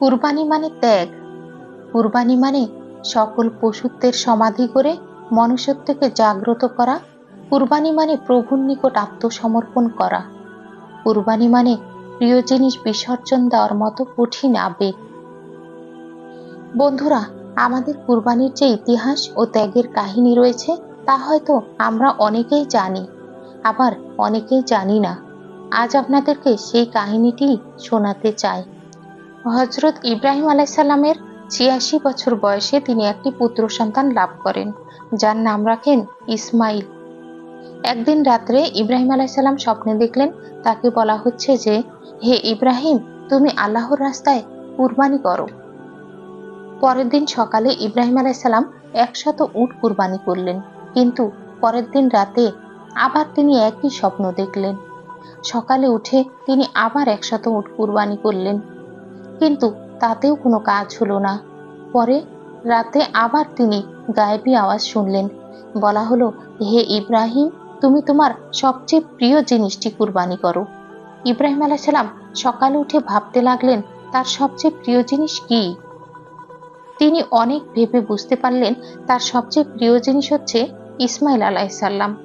কুরবানি মানে ত্যাগ। কুরবানি মানে সকল পশুত্বের সমাধি করে মনুষ্যত্বকে জাগ্রত করা। কুরবানি মানে প্রভুর নিকট আত্মসমর্পণ করা। কুরবানি মানে প্রিয় জিনিস বিসর্জন দেওয়ার মতো কঠিন আবেগ। বন্ধুরা, আমাদের কুরবানির যে ইতিহাস ও ত্যাগের কাহিনী রয়েছে, তা হয়তো আমরা অনেকেই জানি, আবার অনেকেই জানি না। আজ আপনাদেরকে সেই কাহিনীটি শোনাতে চাই। হজরত ইব্রাহিম আলাইসাল্লামের ছিয়াশি বছর বয়সে তিনি একটি পুত্র সন্তান লাভ করেন, যার নাম রাখেন ইসমাইল। একদিন রাত্রে ইব্রাহিম আলাইসাল্লাম স্বপ্নে দেখলেন, তাকে বলা হচ্ছে যে, হে ইব্রাহিম, তুমি আল্লাহর রাস্তায় কুরবানি করো। পরের দিন সকালে ইব্রাহিম আলাইসাল্লাম একশত উট কুরবানি করলেন, কিন্তু পরের দিন রাতে আবার তিনি একই স্বপ্ন দেখলেন। সকালে উঠে তিনি আবার একশত উট কুরবানি করলেন। কিন্তু তাতেও কোনো কাজ হলো না। পরে রাতে আবার তিনি গায়েবী আওয়াজ শুনলেন। বলা হলো, হে ইব্রাহিম, তুমি তোমার সবচেয়ে প্রিয় জিনিসটি কুরবানি করো। ইব্রাহিম আলাইসাল্লাম সকালে উঠে ভাবতে লাগলেন, তার সবচেয়ে প্রিয় জিনিস কি? তিনি অনেক ভেবে বুঝতে পারলেন, তার সবচেয়ে প্রিয় জিনিস হচ্ছে ইসমাইল আলাইসাল্লাম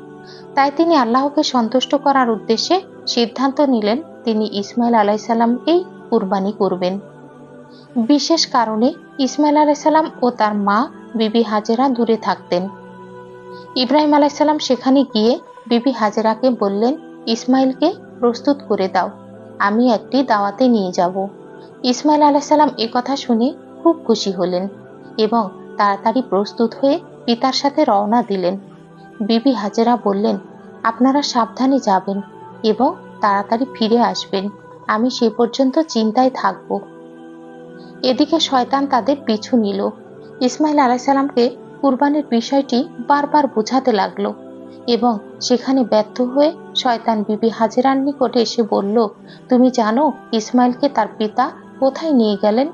তাই তিনি আল্লাহকে সন্তুষ্ট করার উদ্দেশ্যে সিদ্ধান্ত নিলেন, তিনি ইসমাইল আলাইসাল্লামকেই কুরবানি করবেন। বিশেষ কারণে ইসমাইল আলাইসাল্লাম ও তার মা বিবি হাজেরা দূরে থাকতেন। ইব্রাহিম আলাইসাল্লাম সেখানে গিয়ে বিবি হাজেরাকে বললেন, ইসমাইলকে প্রস্তুত করে দাও, আমি একটি দাওয়াতে নিয়ে যাব। ইসমাইল আলাইসাল্লাম কথা শুনে খুব খুশি হলেন এবং তাড়াতাড়ি প্রস্তুত হয়ে পিতার সাথে রওনা দিলেন। বিবি হাজেরা বললেন, আপনারা সাবধানে যাবেন এবং তাড়াতাড়ি ফিরে আসবেন। আমি সে পর্যন্ত চিন্তায় থাকব। এদিকে শয়তান তাদের পিছু নিল। ইসমাইল আলাইসাল্লামকে কুরবানির বিষয়টি বারবার বোঝাতে লাগল এবং সেখানে ব্যর্থ হয়ে শয়তান বিবি হাজেরার নিকটে এসে বলল, তুমি জানো ইসমাইলকে তার পিতা কোথায় নিয়ে গেলেন?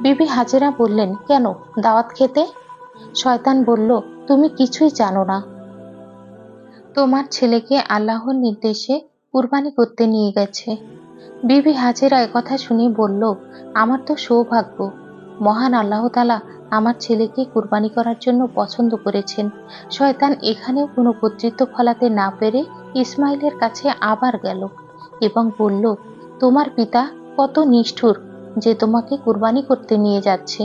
বিবি হাজেরা বললেন, কেন, দাওয়াত খেতে? শয়তান বলল, তুমি কিছুই জানো না। তোমার ছেলেকে আল্লাহর নির্দেশে কুরবানি করতে নিয়ে গেছে। বিবি হাজেরা কথা শুনে বলল, আমার তো সৌভাগ্য। মহান আল্লাহ তালা আমার ছেলেকে কুরবানি করার জন্য পছন্দ করেছেন। শয়তান এখানেও কোনো কর্তৃত্ব ফলাতে না পেরে ইসমাইলের কাছে আবার গেল এবং বলল, তোমার পিতা কত নিষ্ঠুর যে তোমাকে কুরবানি করতে নিয়ে যাচ্ছে।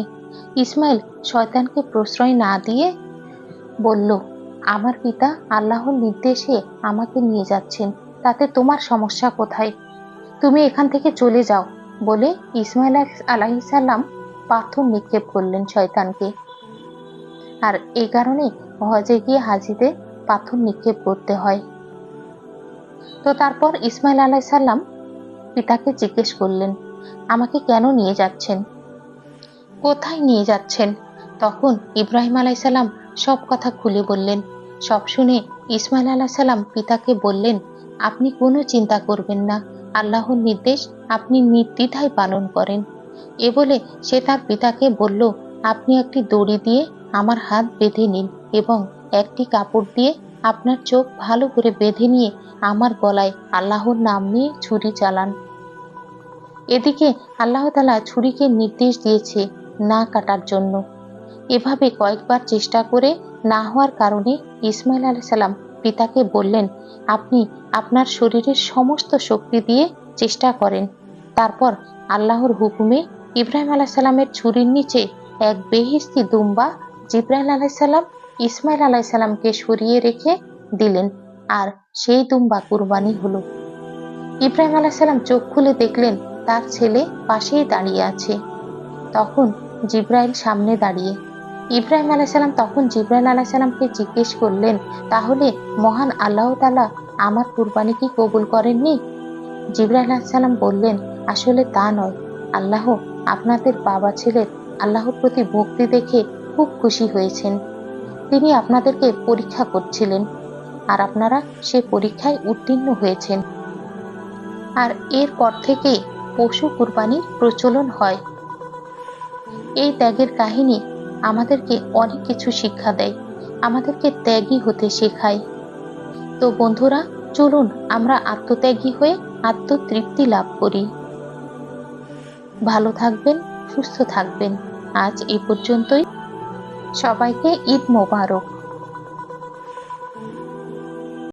ইসমাইল শয়তানকে প্রশ্রয় না দিয়ে বলল, আমার পিতা আল্লাহর নির্দেশে আমাকে নিয়ে যাচ্ছেন, তাতে তোমার সমস্যা কোথায়? তুমি এখান থেকে চলে যাও বলে ইসমাইল আলাহিসাল্লাম পাথর নিক্ষেপ করলেন শয়তানকে। আর এই কারণে হজে গিয়ে হাজিতে পাথর নিক্ষেপ করতে হয়। তো তারপর ইসমাইল আলাইসাল্লাম পিতাকে জিজ্ঞেস করলেন, আমাকে কেন নিয়ে যাচ্ছেন? কোথায় নিয়ে যাচ্ছেন? তখন ইব্রাহিম আলাইসাল্লাম সব কথা খুলে বললেন। সব শুনে ইসমাইল আলাহিসাল্লাম পিতাকে বললেন, আপনি কোনো চিন্তা করবেন না আল্লাহর নির্দেশ আপনি নির্দ্বিধায় পালন করেন। এ বলে সে তার পিতাকে বলল, আপনি একটি দড়ি দিয়ে আমার হাত বেঁধে নিন এবং একটি কাপড় দিয়ে আপনার চোখ ভালো করে বেঁধে নিয়ে আমার গলায় আল্লাহর নাম নিয়ে ছুরি চালান। এদিকে আল্লাহ তালা ছুরিকে নির্দেশ দিয়েছে না কাটার জন্য। এভাবে কয়েকবার চেষ্টা করে না হওয়ার কারণে ইসমাইল সাল্লাম পিতাকে বললেন, আপনি আপনার শরীরের সমস্ত শক্তি দিয়ে চেষ্টা করেন। তারপর আল্লাহর হুকুমে ইব্রাহিম আলাহ সাল্লামের ছুরির নিচে এক বেহিস্তি দুম্বা জিব্রাহিম আলাইসাল্লাম ইসমাইল আলাইসাল্লামকে সরিয়ে রেখে দিলেন, আর সেই দুম্বা কুরবানি হলো। ইব্রাহিম আলাইসাল্লাম চোখ খুলে দেখলেন, তার ছেলে পাশেই দাঁড়িয়ে আছে। তখন জিব্রাইল সামনে দাঁড়িয়ে ইব্রাহিম আলাইসাল্লাম তখন জিব্রাইল আলাইসাল্লামকে জিজ্ঞেস করলেন, তাহলে মহান আল্লাহ তালা আমার কুরবানি কি কবুল করেননি? জিব্রাইল আলাইসাল্লাম বললেন, আসলে তা নয়। আল্লাহ আপনাদের বাবা ছেলের আল্লাহর প্রতি ভক্তি দেখে খুব খুশি হয়েছেন। তিনি আপনাদেরকে পরীক্ষা করছিলেন আর আপনারা সে পরীক্ষায় উত্তীর্ণ হয়েছেন। আর এরপর থেকেই পশু কুরবানির প্রচলন হয়। এই ত্যাগের কাহিনী আমাদেরকে অনেক কিছু শিক্ষা দেয়, আমাদেরকে ত্যাগী হতে শেখায়। তো বন্ধুরা, চলুন আমরা আত্মত্যাগী হয়ে আত্মতৃপ্তি লাভ করি। ভালো থাকবেন, সুস্থ থাকবেন। আজ এ পর্যন্তই। সবাইকে ঈদ মোবারক।